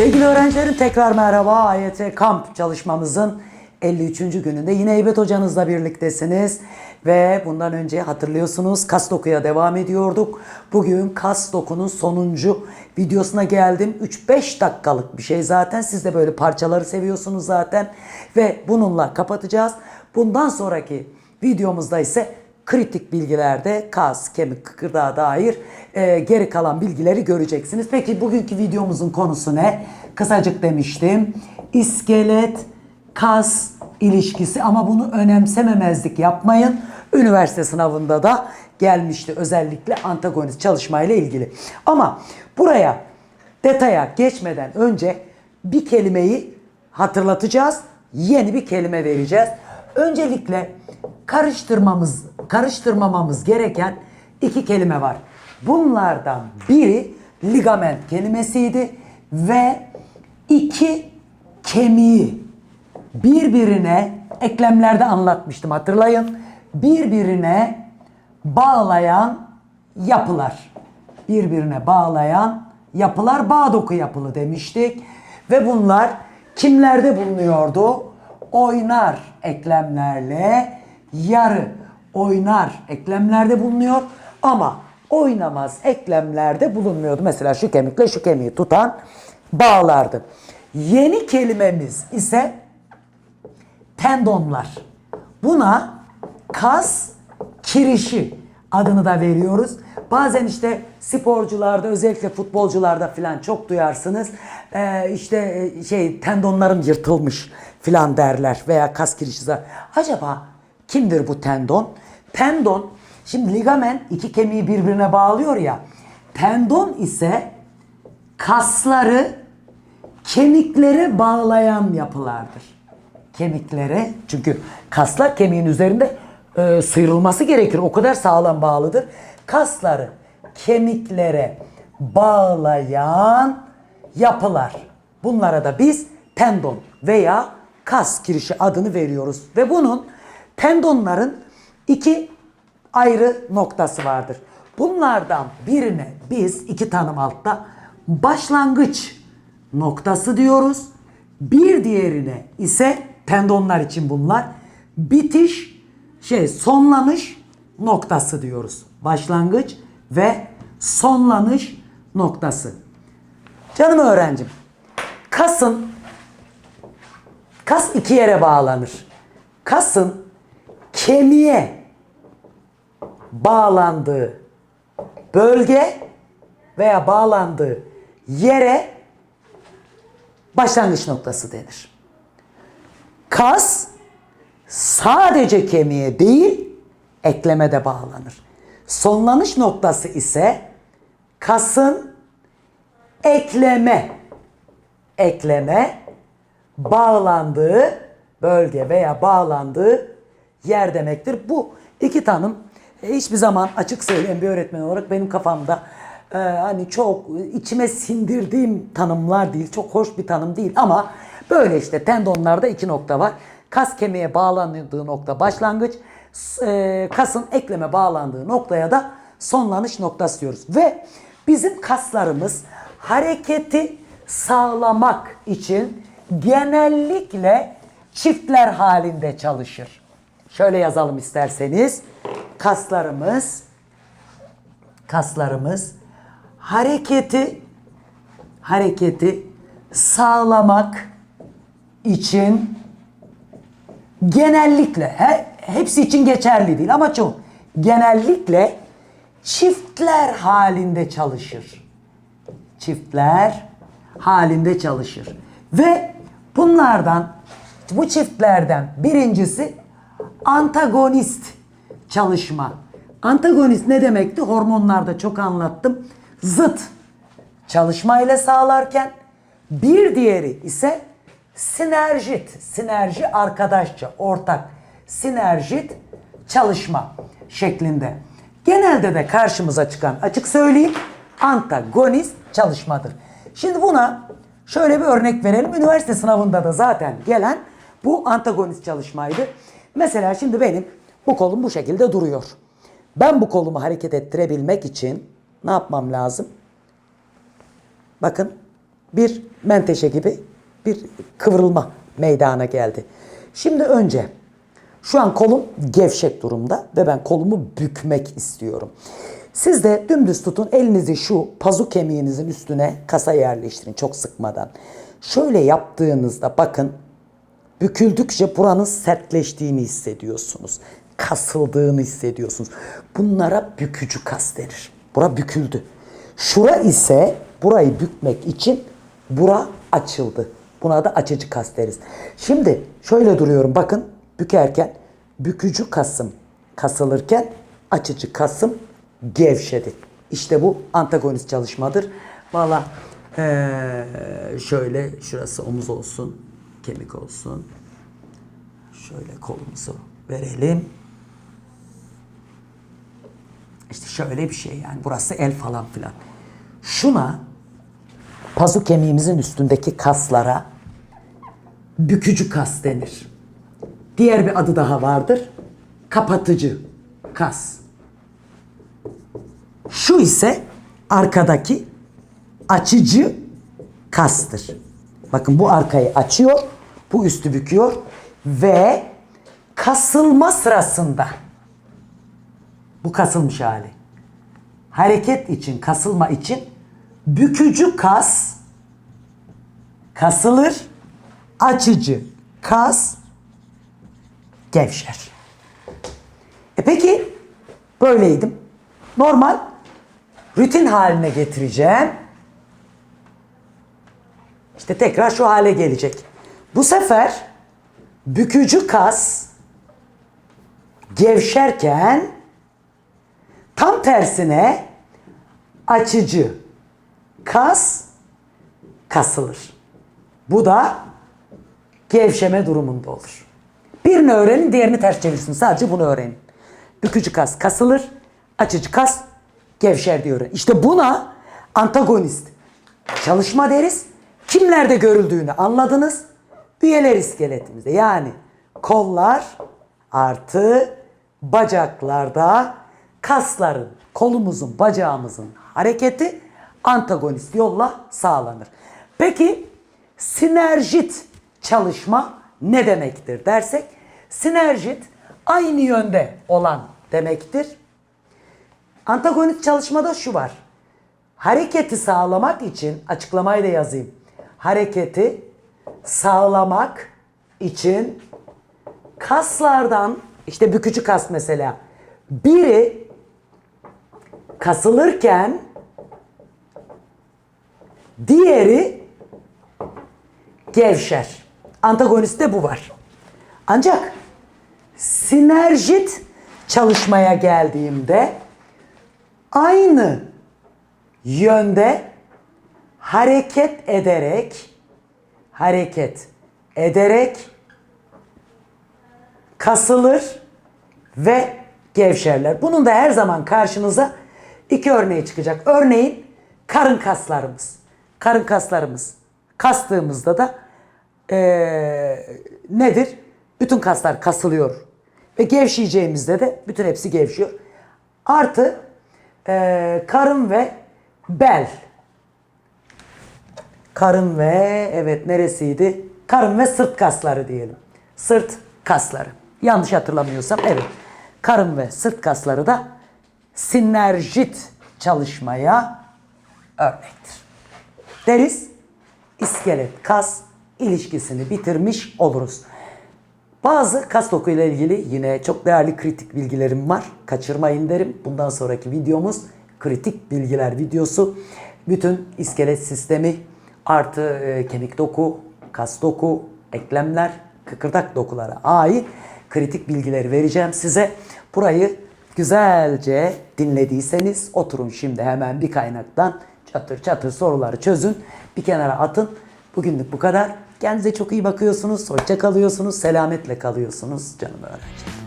Sevgili öğrencilerim tekrar merhaba. AYT kamp çalışmamızın 53. gününde yine Eybet hocanızla birliktesiniz. Ve bundan önce hatırlıyorsunuz kas dokuya devam ediyorduk. Bugün kas dokunun sonuncu videosuna geldim. 3-5 dakikalık bir şey zaten. Siz de böyle parçaları seviyorsunuz zaten. Ve bununla kapatacağız. Bundan sonraki videomuzda ise kritik bilgilerde kas, kemik, kıkırdağa dair e, geri kalan bilgileri göreceksiniz. Peki bugünkü videomuzun konusu ne? Kısacık demiştim. İskelet, kas ilişkisi ama bunu önemsememezlik yapmayın. Üniversite sınavında da gelmişti özellikle antagonist çalışmayla ilgili. Ama buraya detaya geçmeden önce bir kelimeyi hatırlatacağız. Yeni bir kelime vereceğiz. Öncelikle karıştırmamız, karıştırmamamız gereken iki kelime var. Bunlardan biri ligament kelimesiydi ve iki kemiği birbirine eklemlerde anlatmıştım hatırlayın. Birbirine bağlayan yapılar. Birbirine bağlayan yapılar bağ doku yapılı demiştik. Ve bunlar kimlerde bulunuyordu? Oynar eklemlerle yarı oynar eklemlerde bulunuyor ama oynamaz eklemlerde bulunmuyordu. Mesela şu kemikle şu kemiği tutan bağlardı. Yeni kelimemiz ise tendonlar. Buna kas kirişi adını da veriyoruz. Bazen işte sporcularda özellikle futbolcularda falan çok duyarsınız. Ee, işte e, şey tendonlarım yırtılmış falan derler veya kas kirişi. Acaba kimdir bu tendon? Tendon şimdi ligament iki kemiği birbirine bağlıyor ya. Tendon ise kasları kemiklere bağlayan yapılardır. Kemiklere çünkü kaslar kemiğin üzerinde e, sıyrılması gerekir. O kadar sağlam bağlıdır. Kasları kemiklere bağlayan yapılar. Bunlara da biz tendon veya kas kirişi adını veriyoruz. Ve bunun tendonların iki ayrı noktası vardır. Bunlardan birine biz iki tanım altta başlangıç noktası diyoruz. Bir diğerine ise tendonlar için bunlar bitiş şey sonlanış noktası diyoruz. Başlangıç ve sonlanış noktası. Canım öğrencim, kasın kas iki yere bağlanır. Kasın kemiğe bağlandığı bölge veya bağlandığı yere başlangıç noktası denir. Kas sadece kemiğe değil ekleme de bağlanır. Sonlanış noktası ise kasın ekleme ekleme bağlandığı bölge veya bağlandığı yer demektir. Bu iki tanım e, hiçbir zaman açık söyleyen bir öğretmen olarak benim kafamda e, hani çok içime sindirdiğim tanımlar değil. Çok hoş bir tanım değil ama böyle işte tendonlarda iki nokta var. Kas kemiğe bağlandığı nokta başlangıç, e, kasın ekleme bağlandığı noktaya da sonlanış noktası diyoruz. Ve bizim kaslarımız hareketi sağlamak için genellikle çiftler halinde çalışır. Şöyle yazalım isterseniz. Kaslarımız kaslarımız hareketi hareketi sağlamak için genellikle he, hepsi için geçerli değil ama çok genellikle çiftler halinde çalışır çiftler halinde çalışır. Ve bunlardan bu çiftlerden birincisi antagonist çalışma. Antagonist ne demekti? Hormonlarda çok anlattım. Zıt çalışmayla sağlarken bir diğeri ise sinerjit. Sinerji arkadaşça, ortak. Sinerjit çalışma şeklinde. Genelde de karşımıza çıkan açık söyleyeyim antagonist çalışmadır. Şimdi buna şöyle bir örnek verelim. Üniversite sınavında da zaten gelen bu antagonist çalışmaydı. Mesela şimdi benim bu kolum bu şekilde duruyor. Ben bu kolumu hareket ettirebilmek için ne yapmam lazım? Bakın bir menteşe gibi bir kıvrılma meydana geldi. Şimdi önce şu an kolum gevşek durumda ve ben kolumu bükmek istiyorum. Siz de dümdüz tutun elinizi şu pazu kemiğinizin üstüne kasa yerleştirin çok sıkmadan. Şöyle yaptığınızda bakın büküldükçe buranın sertleştiğini hissediyorsunuz. Kasıldığını hissediyorsunuz. Bunlara bükücü kas denir. Bura büküldü. Şura ise burayı bükmek için bura açıldı. Buna da açıcı kas deriz. Şimdi şöyle duruyorum bakın bükerken bükücü kasım kasılırken açıcı kasım gevşedi. İşte bu antagonist çalışmadır. Valla eee, şöyle şurası omuz olsun, kemik olsun. Şöyle kolumuzu verelim. İşte şöyle bir şey yani. Burası el falan filan. Şuna pazu kemiğimizin üstündeki kaslara bükücü kas denir. Diğer bir adı daha vardır. Kapatıcı kas. Şu ise arkadaki açıcı kastır. Bakın bu arkayı açıyor, bu üstü büküyor ve kasılma sırasında bu kasılmış hali. Hareket için, kasılma için bükücü kas kasılır, açıcı kas gevşer. E peki böyleydim. Normal rutin haline getireceğim. İşte tekrar şu hale gelecek. Bu sefer bükücü kas gevşerken tam tersine açıcı kas kasılır. Bu da gevşeme durumunda olur. Birini öğrenin, diğerini ters çevirsin. Sadece bunu öğrenin. Bükücü kas kasılır, açıcı kas gevşer diyor. İşte buna antagonist çalışma deriz. Kimlerde görüldüğünü anladınız. Üyeler iskeletimizde yani kollar artı bacaklarda kasların, kolumuzun, bacağımızın hareketi antagonist yolla sağlanır. Peki sinerjit çalışma ne demektir dersek sinerjit aynı yönde olan demektir. Antagonist çalışmada şu var. Hareketi sağlamak için açıklamayı da yazayım. Hareketi sağlamak için kaslardan işte bükücü kas mesela biri kasılırken diğeri gevşer. Antagonistte bu var. Ancak sinerjit çalışmaya geldiğimde aynı yönde hareket ederek hareket ederek kasılır ve gevşerler. Bunun da her zaman karşınıza iki örneği çıkacak. Örneğin karın kaslarımız. Karın kaslarımız kastığımızda da eee, nedir? Bütün kaslar kasılıyor. Ve gevşeyeceğimizde de bütün hepsi gevşiyor. Artı eee, karın ve bel. Karın ve evet neresiydi? Karın ve sırt kasları diyelim. Sırt kasları. Yanlış hatırlamıyorsam evet. Karın ve sırt kasları da sinerjit çalışmaya örnektir. Deriz iskelet kas ilişkisini bitirmiş oluruz. Bazı kas doku ile ilgili yine çok değerli kritik bilgilerim var. Kaçırmayın derim. Bundan sonraki videomuz kritik bilgiler videosu. Bütün iskelet sistemi artı e, kemik doku, kas doku, eklemler, kıkırdak dokulara ait kritik bilgileri vereceğim size. Burayı güzelce dinlediyseniz oturun şimdi hemen bir kaynaktan çatır çatır soruları çözün. Bir kenara atın. Bugünlük bu kadar. Kendinize çok iyi bakıyorsunuz. Hoşça kalıyorsunuz. Selametle kalıyorsunuz canım öğrencim.